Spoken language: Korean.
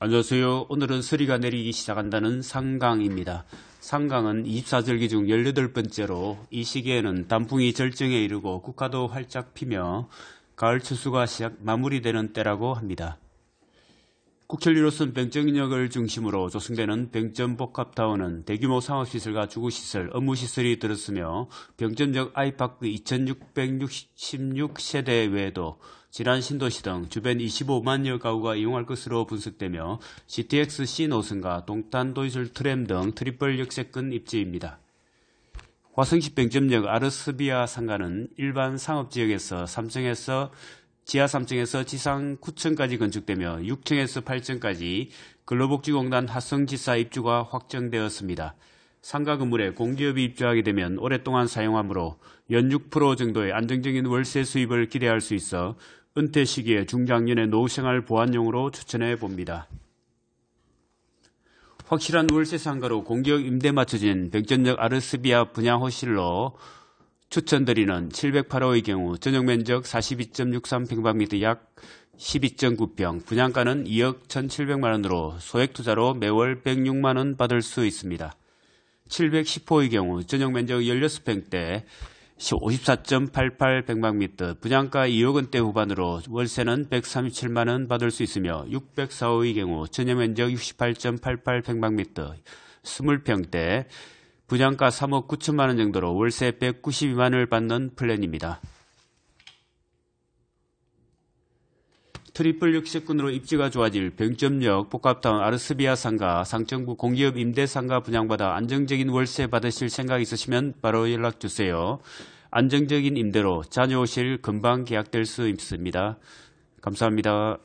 안녕하세요. 오늘은 서리가 내리기 시작한다는 상강입니다. 상강은 24절기 중 18번째로 이 시기에는 단풍이 절정에 이르고 국화도 활짝 피며 가을 추수가 시작 마무리되는 때라고 합니다. 국철리로선 병정역을 중심으로 조성되는 병전복합타워는 대규모 상업시설과 주거시설, 업무시설이 들었으며 병전역 아이파크 2666세대 외에도 지난 신도시 등 주변 25만여 가구가 이용할 것으로 분석되며 CTX C 노선과 동탄 도이슬 트램 등 트리플 역세권 입지입니다. 화성시 병점역 아르스비아 상가는 일반 상업지역에서 3층에서 지하 3층에서 지상 9층까지 건축되며 6층에서 8층까지 근로복지공단 하성지사 입주가 확정되었습니다. 상가 건물에 공기업이 입주하게 되면 오랫동안 사용하므로 연 6% 정도의 안정적인 월세 수입을 기대할 수 있어 은퇴 시기에 중장년의 노후 생활 보완용으로 추천해 봅니다. 확실한 월세 상가로 공기업 임대 맞춰진 백전역 아르스비아 분양 호실로 추천드리는 708호의 경우 전용 면적 42.63평방미터 약 12.9평, 분양가는 2억 1,700만 원으로 소액 투자로 매월 106만 원 받을 수 있습니다. 710호의 경우 전용 면적 16평대 54.88평방미터, 분양가 2억 원대 후반으로 월세는 137만 원 받을 수 있으며 604호의 경우 전용 면적 68.88평방미터 20평대 분양가 3억 9천만 원 정도로 월세 192만 원을 받는 플랜입니다. 트리플 역세권으로 입지가 좋아질 병점역 복합타운 아르스비아 상가 상정부 공기업 임대 상가 분양받아 안정적인 월세 받으실 생각 있으시면 바로 연락 주세요. 안정적인 임대로 자녀 오실 금방 계약될 수 있습니다. 감사합니다.